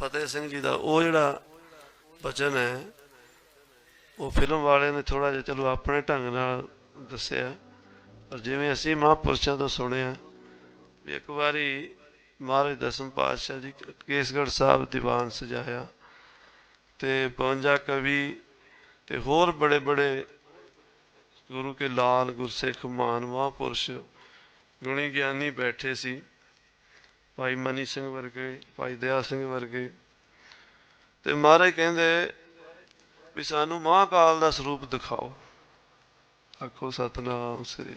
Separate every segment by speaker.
Speaker 1: ਫਤਿਹ ਸਿੰਘ ਜੀ ਦਾ ਉਹ ਜਿਹੜਾ ਬਚਨ ਹੈ, ਉਹ ਫਿਲਮ ਵਾਲੇ ਨੇ ਥੋੜਾ ਜਿਹਾ ਚਲੋ ਆਪਣੇ ਢੰਗ ਨਾਲ ਦੱਸਿਆ। ਪਰ ਜਿਵੇਂ ਅਸੀਂ ਮਹਾਂਪੁਰਸ਼ਾਂ ਤੋਂ ਸੁਣਿਆ ਇੱਕ ਵਾਰੀ ਮਹਾਰਾਜ ਦਸਮ ਪਾਤਸ਼ਾਹ ਜੀ ਕੇਸਗੜ੍ਹ ਸਾਹਿਬ ਦੀਵਾਨ ਸਜਾਇਆ ਤੇ 52 ਕਵੀ ਤੇ ਹੋਰ ਬੜੇ ਬੜੇ ਗੁਰੂ ਕੇ ਲਾਲ, ਗੁਰਸਿੱਖ ਮਾਨ ਮਹਾਂਪੁਰਸ਼ ਗੁਣੀ ਗਿਆਨੀ ਬੈਠੇ ਸੀ। ਭਾਈ ਮਨੀ ਸਿੰਘ ਵਰਗੇ, ਭਾਈ ਦਇਆ ਸਿੰਘ ਵਰਗੇ। ਤੇ ਮਹਾਰਾਜ ਕਹਿੰਦੇ ਵੀ ਸਾਨੂੰ ਮਹਾਕਾਲ ਦਾ ਸਰੂਪ ਦਿਖਾਓ। ਆਖੋ, ਸਤਨਾਮ ਸ੍ਰੀ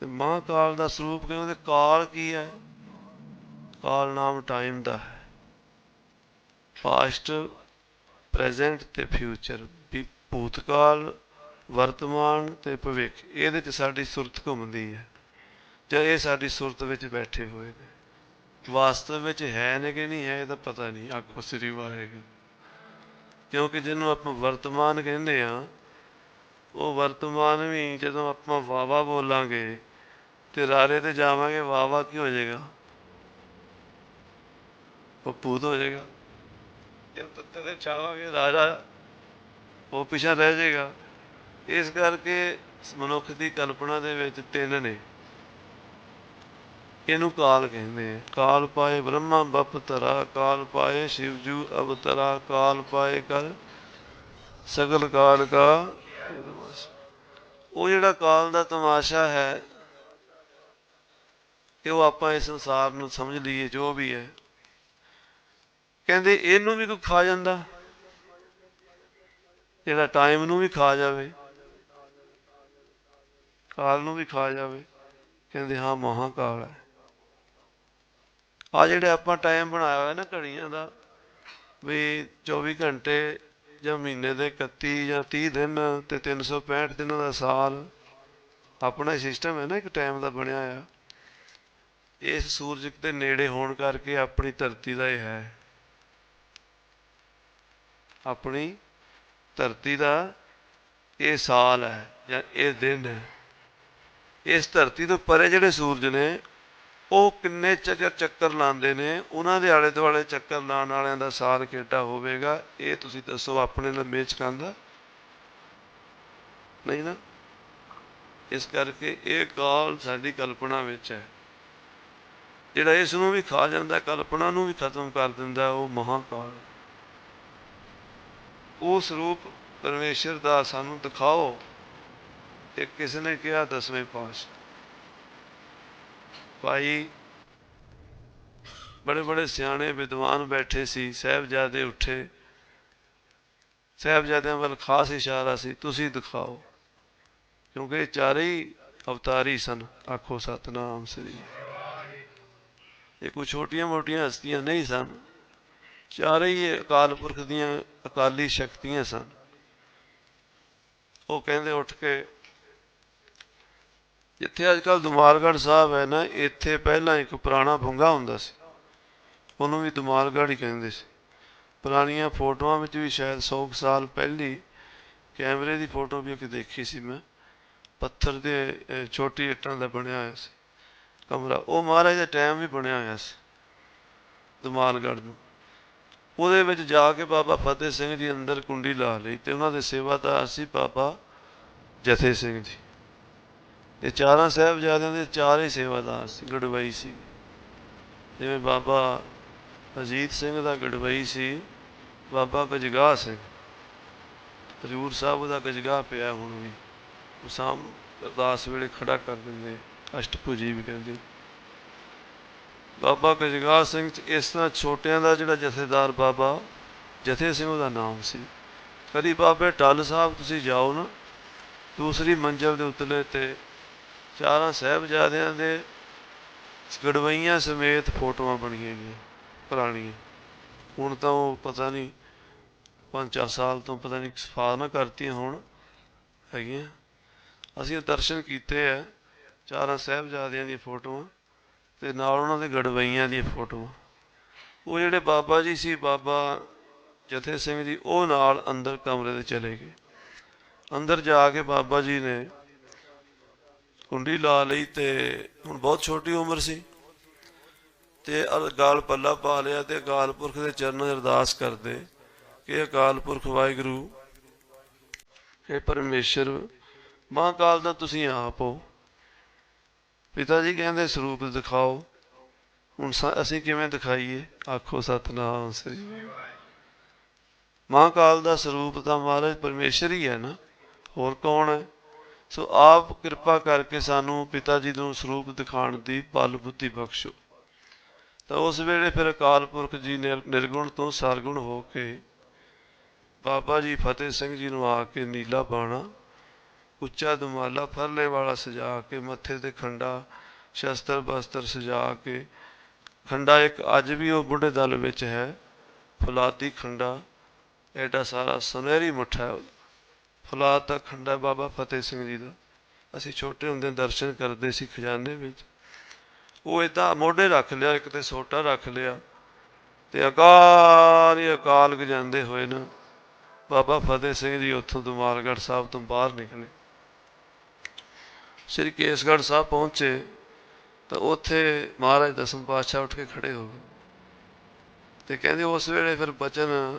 Speaker 1: ਤੇ ਮਹਾਕਾਲ ਦਾ ਸਰੂਪ ਕਹਿੰਦੇ ਕਾਲ ਕੀ ਹੈ? ਕਾਲ ਨਾਮ ਟਾਈਮ ਦਾ ਹੈ। ਪਾਸਟ ਪ੍ਰੈਜ਼ੈਂਟ ਤੇ ਫਿਊਚਰ ਵੀ ਭੂਤਕਾਲ, ਵਰਤਮਾਨ ਤੇ ਭਵਿੱਖ। ਇਹਦੇ 'ਚ ਸਾਡੀ ਸੁਰਤ ਘੁੰਮਦੀ ਹੈ। ਤੇ ਇਹ ਸਾਡੀ ਸੁਰਤ ਵਿੱਚ ਬੈਠੇ ਹੋਏ ਨੇ। ਵਾਸਤਵ ਵਿੱਚ ਹੈ ਨੇ ਕਿ ਨਹੀਂ ਹੈ, ਇਹ ਤਾਂ ਪਤਾ ਨਹੀਂ ਆਖੋ ਸ੍ਰੀ ਵਾਹਿਗੁਰੂ। ਕਿਉਂਕਿ ਜਿਹਨੂੰ ਆਪਾਂ ਵਰਤਮਾਨ ਕਹਿੰਦੇ ਆ ਉਹ ਵਰਤਮਾਨ ਵੀ ਜਦੋਂ ਆਪਾਂ ਵਾਵਾ ਬੋਲਾਂਗੇ ਤੇ ਰਾਰੇ ਤੇ ਜਾਵਾਂਗੇ ਵਾਵਾ ਕੀ ਹੋ ਜਾਏਗਾ? ਉਹ ਭੂਤ ਹੋ ਜਾਏਗਾ। ਜੇ ਪੱਤੇ ਤੇ ਚਾਵਾਂਗੇ ਰਾਜਾ, ਉਹ ਪਿਛਾ ਰਹਿ ਜਾਏਗਾ। ਇਸ ਕਰਕੇ ਮਨੁੱਖ ਦੀ ਕਲਪਨਾ ਦੇ ਵਿੱਚ ਤਿੰਨ ਨੇ। ਇਹਨੂੰ ਕਾਲ ਕਹਿੰਦੇ ਆ। ਕਾਲ ਪਾਏ ਬ੍ਰਹਮਾ ਬਪ ਤਰਾ ਕਾਲ ਪਾਏ ਸ਼ਿਵਜੂ ਅਵਤਰਾ ਕਾਲ ਪਾਏ ਕਰ ਸਗਲ ਕਾਲ ਕਾ। ਉਹ ਜਿਹੜਾ ਕਾਲ ਦਾ ਤਮਾਸ਼ਾ ਹੈ ਕਿ ਉਹ ਆਪਾਂ ਇਸ ਸੰਸਾਰ ਨੂੰ ਸਮਝ ਲਈਏ, ਜੋ ਵੀ ਹੈ। ਕਹਿੰਦੇ ਇਹਨੂੰ ਵੀ ਕੋਈ ਖਾ ਜਾਂਦਾ। ਜਿਹੜਾ ਟਾਈਮ ਨੂੰ ਵੀ ਖਾ ਜਾਵੇ, ਕਾਲ ਨੂੰ ਵੀ ਖਾ ਜਾਵੇ। ਕਹਿੰਦੇ ਹਾਂ ਮਹਾਕਾਲ ਹੈ। ਆ ਜਿਹੜੇ ਆਪਾਂ ਟਾਈਮ ਬਣਾਇਆ ਹੋਇਆ ਨਾ ਘੜੀਆਂ ਦਾ, ਵੀ 24 ਘੰਟੇ ਜਾਂ ਮਹੀਨੇ ਦੇ 31 ਜਾਂ 30 ਦਿਨ ਤੇ 365 ਦਿਨਾਂ ਦਾ ਸਾਲ ਆਪਣਾ ਸਿਸਟਮ ਹੈ ਨਾ, ਇੱਕ ਟਾਈਮ ਦਾ ਬਣਿਆ ਆ ਇਸ ਸੂਰਜ ਦੇ ਨੇੜੇ ਹੋਣ ਕਰਕੇ ਆਪਣੀ ਧਰਤੀ ਦਾ ਇਹ ਹੈ। ਆਪਣੀ ਧਰਤੀ ਦਾ ਇਹ ਸਾਲ ਹੈ ਜਾਂ ਇਹ ਦਿਨ ਹੈ। ਇਸ ਧਰਤੀ ਤੋਂ ਪਰੇ ਜਿਹੜੇ ਸੂਰਜ ਨੇ ਉਹ ਕਿੰਨੇ ਚੱਕਰ ਚੱਕਰ ਲਾਉਂਦੇ ਨੇ, ਉਹਨਾਂ ਦੇ ਆਲੇ ਦੁਆਲੇ ਚੱਕਰ ਲਾਉਣ ਵਾਲਿਆਂ ਦਾ ਸਾਰ ਕਿੱਡਾ ਹੋਵੇਗਾ, ਇਹ ਤੁਸੀਂ ਦੱਸੋ ਆਪਣੇ ਲੰਮੇ ਚ ਕੰਦਾ ਨਹੀਂ ਨਾ? ਇਸ ਕਰਕੇ ਇਹ ਕਾਲ ਸਾਡੀ ਕਲਪਨਾ ਵਿੱਚ ਹੈ। ਜਿਹੜਾ ਇਸ ਨੂੰ ਵੀ ਖਾ ਜਾਂਦਾ, ਕਲਪਨਾ ਨੂੰ ਵੀ ਖਤਮ ਕਰ ਦਿੰਦਾ, ਉਹ ਮਹਾਕਾਲ ਉਹ ਸਰੂਪ ਪਰਮੇਸ਼ਰ ਦਾ ਸਾਨੂੰ ਦਿਖਾਓ ਤੇ ਕਿਸ ਨੇ ਕਿਹਾ ਦਸਵੇਂ ਪਾਤਸ਼ਾਹ। ਭਾਈ, ਬੜੇ ਬੜੇ ਸਿਆਣੇ ਵਿਦਵਾਨ ਬੈਠੇ ਸੀ, ਸਹਿਬਜ਼ਾਦੇ ਉੱਠੇ। ਸਹਿਬਜ਼ਾਦਿਆਂ ਵੱਲ ਖਾਸ ਇਸ਼ਾਰਾ ਸੀ, ਤੁਸੀਂ ਦਿਖਾਓ। ਕਿਉਂਕਿ ਇਹ ਚਾਰੇ ਹੀ ਅਵਤਾਰੀ ਸਨ। ਆਖੋ, ਸਤਨਾਮ ਸ੍ਰੀ। ਇਹ ਕੋਈ ਛੋਟੀਆਂ ਮੋਟੀਆਂ ਹਸਤੀਆਂ ਨਹੀਂ ਸਨ। ਚਾਰੇ ਹੀ ਅਕਾਲ ਪੁਰਖ ਦੀਆਂ ਅਕਾਲੀ ਸ਼ਕਤੀਆਂ ਸਨ। ਉਹ ਕਹਿੰਦੇ ਉੱਠ ਕੇ ਜਿੱਥੇ ਅੱਜ ਕੱਲ ਦੁਮਾਲਗੜ੍ਹ ਸਾਹਿਬ ਹੈ ਨਾ, ਇੱਥੇ ਪਹਿਲਾਂ ਇੱਕ ਪੁਰਾਣਾ ਭੁੰਗਾ ਹੁੰਦਾ ਸੀ। ਉਹਨੂੰ ਵੀ ਦੁਮਾਲਗੜ੍ਹ ਹੀ ਕਹਿੰਦੇ ਸੀ। ਪੁਰਾਣੀਆਂ ਫੋਟੋਆਂ ਵਿੱਚ ਵੀ ਸ਼ਾਇਦ 100 ਸਾਲ ਪਹਿਲੀ ਕੈਮਰੇ ਦੀ ਫੋਟੋ ਵੀ ਇੱਕ ਦੇਖੀ ਸੀ ਮੈਂ। ਪੱਥਰ ਦੇ ਛੋਟੀ ਇੱਟਾਂ ਦਾ ਬਣਿਆ ਹੋਇਆ ਸੀ ਕਮਰਾ। ਉਹ ਮਹਾਰਾਜ ਦਾ ਟਾਈਮ ਵੀ ਬਣਿਆ ਹੋਇਆ ਸੀ ਦੁਮਾਲਗੜ੍ਹ ਨੂੰ। ਉਹਦੇ ਵਿੱਚ ਜਾ ਕੇ ਬਾਬਾ ਫਤਿਹ ਸਿੰਘ ਜੀ ਅੰਦਰ ਕੁੰਡੀ ਲਾ ਲਈ ਤੇ ਉਹਨਾਂ ਦੇ ਸੇਵਾਦਾਰ ਸੀ ਬਾਬਾ ਜਥੇ ਸਿੰਘ ਜੀ। ਇਹ ਚਾਰਾਂ ਸਾਹਿਬਜ਼ਾਦਿਆਂ ਦੇ ਚਾਰੇ ਸੇਵਾਦਾਰ ਸੀ, ਗੜਵਈ ਸੀ। ਜਿਵੇਂ ਬਾਬਾ ਅਜੀਤ ਸਿੰਘ ਦਾ ਗੜਵਈ ਸੀ, ਬਾਬਾ ਗਜਗਾ ਸਿੰਘ। ਹਜ਼ੂਰ ਸਾਹਿਬ ਦਾ ਗਜਗਾ ਪਿਆ ਹੁਣ ਵੀ। ਉਹ ਸਾਮ ਅਰਦਾਸ ਵੇਲੇ ਖੜਾ ਕਰ ਦਿੰਦੇ, ਅਸ਼ਟਭੁਜੀ ਵੀ ਕਹਿੰਦੇ। ਬਾਬਾ ਗਜਗਾ ਸਿੰਘ ਇਸ ਤਰ੍ਹਾਂ ਛੋਟਿਆਂ ਦਾ ਜਿਹੜਾ ਜਥੇਦਾਰ ਬਾਬਾ, ਜਥੇ ਸਿੰਘ ਉਹਦਾ ਨਾਮ ਸੀ। ਕਦੀ ਬਾਬੇ ਟੱਲ ਸਾਹਿਬ ਤੁਸੀਂ ਜਾਓ ਨਾ, ਦੂਸਰੀ ਮੰਜ਼ਲ ਦੇ ਉਤਲੇ ਤੇ ਚਾਰਾਂ ਸਾਹਿਬਜ਼ਾਦਿਆਂ ਦੇ ਗੜਵਈਆਂ ਸਮੇਤ ਫੋਟੋਆਂ ਬਣੀਆਂ ਗਈਆਂ, ਪੁਰਾਣੀਆਂ। ਹੁਣ ਤਾਂ ਉਹ ਪਤਾ ਨਹੀਂ ਪੰਜ ਚਾਰ ਸਾਲ ਤੋਂ ਪਤਾ ਨਹੀਂ ਸਫਾ ਨਾ ਕਰਤੀਆਂ ਹੋਣ, ਹੈਗੀਆਂ। ਅਸੀਂ ਦਰਸ਼ਨ ਕੀਤੇ ਆ, ਚਾਰਾਂ ਸਾਹਿਬਜ਼ਾਦਿਆਂ ਦੀਆਂ ਫੋਟੋਆਂ ਤੇ ਨਾਲ ਉਹਨਾਂ ਦੇ ਗੜਵਈਆਂ ਦੀਆਂ ਫੋਟੋਆਂ। ਉਹ ਜਿਹੜੇ ਬਾਬਾ ਜੀ ਸੀ, ਬਾਬਾ ਜਥੇ ਸਿੰਘ ਜੀ, ਉਹ ਨਾਲ ਅੰਦਰ ਕਮਰੇ ਦੇ ਚਲੇ ਗਏ। ਅੰਦਰ ਜਾ ਕੇ ਬਾਬਾ ਜੀ ਨੇ ਕੁੰਡੀ ਲਾ ਲਈ ਤੇ ਹੁਣ ਬਹੁਤ ਛੋਟੀ ਉਮਰ ਸੀ। ਤੇ ਅਰ- ਗਾਲ ਪੱਲਾ ਪਾ ਲਿਆ ਤੇ ਅਕਾਲ ਪੁਰਖ ਦੇ ਚਰਨਾਂ 'ਚ ਅਰਦਾਸ ਕਰਦੇ ਕਿ ਅਕਾਲ ਪੁਰਖ ਵਾਹਿਗੁਰੂ ਇਹ ਪਰਮੇਸ਼ਰ, ਮਹਾਂਕਾਲ ਦਾ ਤੁਸੀਂ ਆਪ ਹੋ। ਪਿਤਾ ਜੀ ਕਹਿੰਦੇ, ਸਰੂਪ ਦਿਖਾਓ। ਹੁਣ ਅਸੀਂ ਕਿਵੇਂ ਦਿਖਾਈਏ? ਆਖੋ, ਸਤਨਾਮ ਸ੍ਰੀ ਵਾਹਿਗੁਰੂ। ਮਹਾਂਕਾਲ ਦਾ ਸਰੂਪ ਤਾਂ ਮਹਾਰਾਜ ਪਰਮੇਸ਼ਰ ਹੀ ਹੈ ਨਾ। ਹੋਰ ਕੌਣ ਹੈ? ਸੋ ਆਪ ਕਿਰਪਾ ਕਰਕੇ ਸਾਨੂੰ ਪਿਤਾ ਜੀ ਨੂੰ ਸਰੂਪ ਦਿਖਾਉਣ ਦੀ ਪਲ ਬੁੱਧੀ ਬਖਸ਼ੋ। ਤਾਂ ਉਸ ਵੇਲੇ ਫਿਰ ਅਕਾਲ ਪੁਰਖ ਜੀ ਨਿਰ- ਨਿਰਗੁਣ ਤੋਂ ਸਰਗੁਣ ਹੋ ਕੇ ਬਾਬਾ ਜੀ ਫਤਿਹ ਸਿੰਘ ਜੀ ਨੂੰ ਆ ਕੇ ਨੀਲਾ ਬਾਣਾ, ਉੱਚਾ ਦਮਾਲਾ ਫਰਲੇ ਵਾਲਾ ਸਜਾ ਕੇ, ਮੱਥੇ ਤੇ ਖੰਡਾ, ਸ਼ਸਤਰ ਬਸਤਰ ਸਜਾ ਕੇ, ਖੰਡਾ ਇੱਕ ਅੱਜ ਵੀ ਉਹ ਬੁੱਢੇ ਦਲ ਵਿੱਚ ਹੈ, ਫੁਲਾਦੀ ਖੰਡਾ, ਐਡਾ ਸਾਰਾ ਸੁਨਹਿਰੀ ਮੁੱਠਾ ਹੈ। ਫੁਲਾਦ ਦਾ ਖੰਡਾ ਬਾਬਾ ਫਤਿਹ ਸਿੰਘ ਜੀ ਦਾ। ਅਸੀਂ ਛੋਟੇ ਹੁੰਦੇ ਦਰਸ਼ਨ ਕਰਦੇ ਸੀ ਖਜ਼ਾਨੇ ਵਿੱਚ। ਉਹ ਏਦਾਂ ਮੋਢੇ ਰੱਖ ਲਿਆ, ਇੱਕ ਤੇ ਸੋਟਾ ਰੱਖ ਲਿਆ ਤੇ ਅਕਾਲ ਹੀ ਅਕਾਲ ਗਜਾਂਦੇ ਹੋਏ ਨਾ ਬਾਬਾ ਫਤਿਹ ਸਿੰਘ ਜੀ ਉੱਥੋਂ ਦੁਮਾਲਗੜ੍ਹ ਸਾਹਿਬ ਤੋਂ ਬਾਹਰ ਨਿਕਲੇ। ਸ੍ਰੀ ਕੇਸਗੜ੍ਹ ਸਾਹਿਬ ਪਹੁੰਚੇ ਤਾਂ ਉੱਥੇ ਮਹਾਰਾਜ ਦਸਮ ਪਾਤਸ਼ਾਹ ਉੱਠ ਕੇ ਖੜੇ ਹੋ ਗਏ। ਤੇ ਕਹਿੰਦੇ ਉਸ ਵੇਲੇ ਫਿਰ ਬਚਨ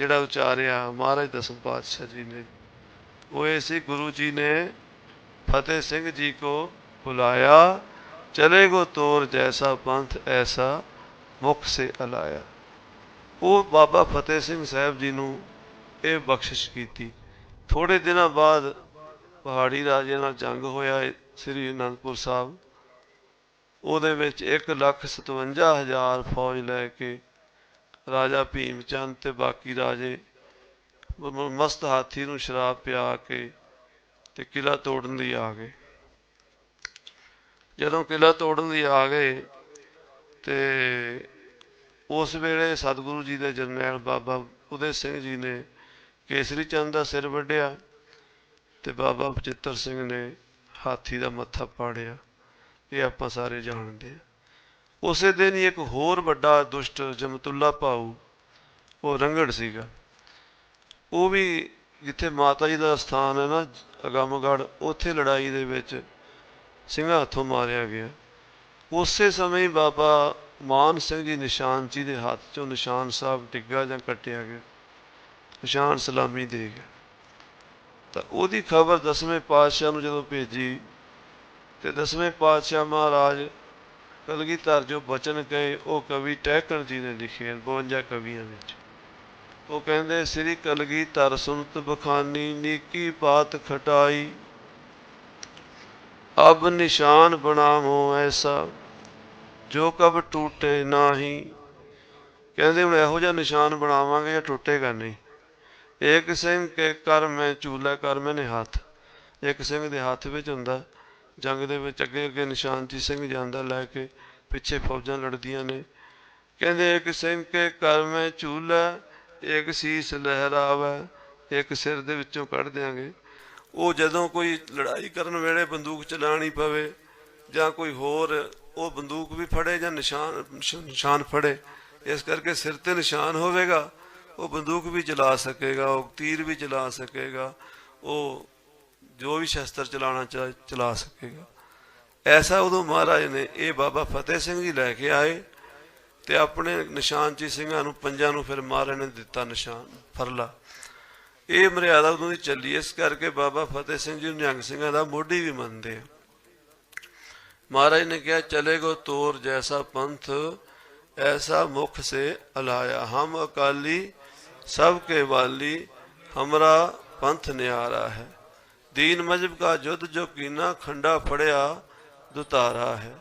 Speaker 1: ਜਿਹੜਾ ਉਚਾਰਿਆ, ਮਹਾਰਾਜ ਦਸਮ ਪਾਤਸ਼ਾਹ ਜੀ ਨੇ। ਉਹ ਇਹ ਸੀ, ਗੁਰੂ ਜੀ ਨੇ ਫਤਿਹ ਸਿੰਘ ਜੀ ਕੋ ਬੁਲਾਇਆ, ਚਲੇ ਗੋ ਤੋਰ ਜੈਸਾ ਪੰਥ, ਐਸਾ ਮੁਖ ਸੇ ਅਲਾਇਆ। ਉਹ ਬਾਬਾ ਫਤਿਹ ਸਿੰਘ ਸਾਹਿਬ ਜੀ ਨੂੰ ਇਹ ਬਖਸ਼ਿਸ਼ ਕੀਤੀ। ਥੋੜੇ ਦਿਨਾਂ ਬਾਅਦ ਪਹਾੜੀ ਰਾਜੇ ਨਾਲ ਜੰਗ ਹੋਇਆ ਸ੍ਰੀ ਅਨੰਦਪੁਰ ਸਾਹਿਬ। ਉਹਦੇ ਵਿੱਚ 1 ਲੱਖ 57 ਹਜ਼ਾਰ ਫੌਜ ਲੈ ਕੇ ਰਾਜਾ ਭੀਮ ਚੰਦ ਤੇ ਬਾਕੀ ਰਾਜੇ ਮਸਤ ਹਾਥੀ ਨੂੰ ਸ਼ਰਾਬ ਪਿਆ ਕੇ ਤੇ ਕਿਲਾ ਤੋੜਨ ਲਈ ਆ ਗਏ। ਜਦੋਂ ਕਿਲਾ ਤੋੜਨ ਲਈ ਆ ਗਏ ਤੇ ਉਸ ਵੇਲੇ ਸਤਿਗੁਰੂ ਜੀ ਦੇ ਜਰਨੈਲ ਬਾਬਾ ਉਦੇ ਸਿੰਘ ਜੀ ਨੇ ਕੇਸਰੀ ਚੰਦ ਦਾ ਸਿਰ ਵੱਢਿਆ ਤੇ ਬਾਬਾ ਬਚਿੱਤਰ ਸਿੰਘ ਨੇ ਹਾਥੀ ਦਾ ਮੱਥਾ ਪਾੜਿਆ। ਇਹ ਆਪਾਂ ਸਾਰੇ ਜਾਣਦੇ ਆ ਉਸੇ ਦਿਨ ਹੀ ਇੱਕ ਹੋਰ ਵੱਡਾ ਦੁਸ਼ਟ ਜਮਤੁੱਲਾ ਭਾਊ, ਉਹ ਰੰਗੜ ਸੀਗਾ। ਉਹ ਵੀ ਜਿੱਥੇ ਮਾਤਾ ਜੀ ਦਾ ਸਥਾਨ ਹੈ ਨਾ ਅਗੰਮਗੜ ਉੱਥੇ ਲੜਾਈ ਦੇ ਵਿੱਚ ਸਿੰਘਾਂ ਹੱਥੋਂ ਮਾਰਿਆ ਗਿਆ। ਉਸੇ ਸਮੇਂ ਹੀ ਬਾਬਾ ਮਾਨ ਸਿੰਘ ਜੀ ਨਿਸ਼ਾਨ ਜੀ ਦੇ ਹੱਥ ਚੋਂ ਨਿਸ਼ਾਨ ਸਾਹਿਬ ਡਿੱਗਾ ਜਾਂ ਕੱਟਿਆ ਗਿਆ। ਨਿਸ਼ਾਨ ਸਲਾਮੀ ਦੇ ਗਿਆ। ਤਾਂ ਉਹਦੀ ਖਬਰ ਦਸਵੇਂ ਪਾਤਸ਼ਾਹ ਨੂੰ ਜਦੋਂ ਭੇਜੀ ਤੇ ਦਸਵੇਂ ਪਾਤਸ਼ਾਹ ਮਹਾਰਾਜ ਕਲਗੀਧਰ ਜੋ ਬਚਨ ਕਹੇ, ਉਹ ਕਵੀ ਟਹਿਕਣ ਜੀ ਨੇ ਲਿਖੇ ਹਨ 52 ਕਵੀਆਂ ਵਿੱਚ। ਉਹ ਕਹਿੰਦੇ, ਸ੍ਰੀ ਕਲਗੀਧਰ ਸੁਨਤ ਬਖਾਨੀ, ਨੀਕੀ ਬਾਤ ਖਟਾਈ, ਅਬ ਨਿਸ਼ਾਨ ਬਣਾਵੋ ਐਸਾ, ਜੋ ਕਬ ਟੂਟੇ ਨਾਹੀ। ਕਹਿੰਦੇ, ਹੁਣ ਇਹੋ ਜਿਹਾ ਨਿਸ਼ਾਨ ਬਣਾਵਾਂਗੇ ਜਾਂ ਟੁੱਟੇਗਾ ਨਹੀਂ? ਏਕ ਸਿੰਘ ਕੇ ਕਰ ਮੈਂ ਚੂਲਾ ਕਰ ਮੈਨੇ ਹੱਥ। ਇੱਕ ਸਿੰਘ ਦੇ ਹੱਥ ਵਿੱਚ ਹੁੰਦਾ ਜੰਗ ਦੇ ਵਿੱਚ ਅੱਗੇ ਅੱਗੇ ਨਿਸ਼ਾਨ ਜੀ ਸਿੰਘ ਜਾਂਦਾ ਲੈ ਕੇ ਪਿੱਛੇ ਫੌਜਾਂ ਲੜਦੀਆਂ ਨੇ। ਕਹਿੰਦੇ ਇੱਕ ਸਿੰਘ ਕੇ ਕਰ ਮੈਂ ਚੂਲਾ ਇੱਕ ਸੀਸ ਲਹਿਰਾਵੇ, ਇੱਕ ਸਿਰ ਦੇ ਵਿੱਚੋਂ ਕੱਢ ਦਿਆਂਗੇ। ਉਹ ਜਦੋਂ ਕੋਈ ਲੜਾਈ ਕਰਨ ਵੇਲੇ ਬੰਦੂਕ ਚਲਾਣੀ ਪਵੇ ਜਾਂ ਕੋਈ ਹੋਰ, ਉਹ ਬੰਦੂਕ ਵੀ ਫੜੇ ਜਾਂ ਨਿਸ਼ਾਨ ਨਿਸ਼ਾਨ ਫੜੇ, ਇਸ ਕਰਕੇ ਸਿਰ ਤੇ ਨਿਸ਼ਾਨ ਹੋਵੇਗਾ, ਉਹ ਬੰਦੂਕ ਵੀ ਚਲਾ ਸਕੇਗਾ, ਉਹ ਤੀਰ ਵੀ ਚਲਾ ਸਕੇਗਾ, ਉਹ ਜੋ ਵੀ ਸ਼ਸਤਰ ਚਲਾਉਣਾ ਚਾ- ਚਲਾ ਸਕੇਗਾ। ਐਸਾ ਉਦੋਂ ਮਹਾਰਾਜ ਨੇ ਇਹ ਬਾਬਾ ਫਤਿਹ ਸਿੰਘ ਜੀ ਲੈ ਕੇ ਆਏ ਤੇ ਆਪਣੇ ਨਿਸ਼ਾਨ ਜੀ ਸਿੰਘਾਂ ਨੂੰ, ਪੰਜਾਂ ਨੂੰ ਫਿਰ ਮਹਾਰਾਜ ਨੇ ਦਿੱਤਾ ਨਿਸ਼ਾਨ, ਫਰਲਾ। ਇਹ ਮਰਿਆਦਾ ਉਦੋਂ ਦੀ ਚੱਲੀ, ਇਸ ਕਰਕੇ ਬਾਬਾ ਫਤਿਹ ਸਿੰਘ ਜੀ ਨਿਹੰਗ ਸਿੰਘਾਂ ਦਾ ਮੋਢੀ ਵੀ ਮੰਨਦੇ ਆ। ਮਹਾਰਾਜ ਨੇ ਕਿਹਾ ਚਲੇਗੋ ਤੋਰ ਜੈਸਾ ਪੰਥ, ਐਸਾ ਮੁਖ ਸੇ ਅਲਾਇਆ। ਹਮ ਅਕਾਲੀ, ਸਭ ਕੇ ਵਾਲੀ, ਹਮਰਾ ਪੰਥ ਨਿਆਰਾ ਹੈ। ਦੀਨ ਮਜਬ ਕਾ ਜੁਦ ਜੋ ਕੀਨਾ ਖੰਡਾ ਫੜਿਆ ਦੁਤਾਰਾ ਹੈ।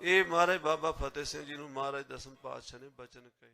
Speaker 1: ਇਹ ਮਹਾਰਾਜ ਬਾਬਾ ਫਤਿਹ ਸਿੰਘ ਜੀ ਨੂੰ ਮਹਾਰਾਜ ਦਸਮ ਪਾਤਸ਼ਾਹ ਨੇ ਬਚਨ ਕਹੇ।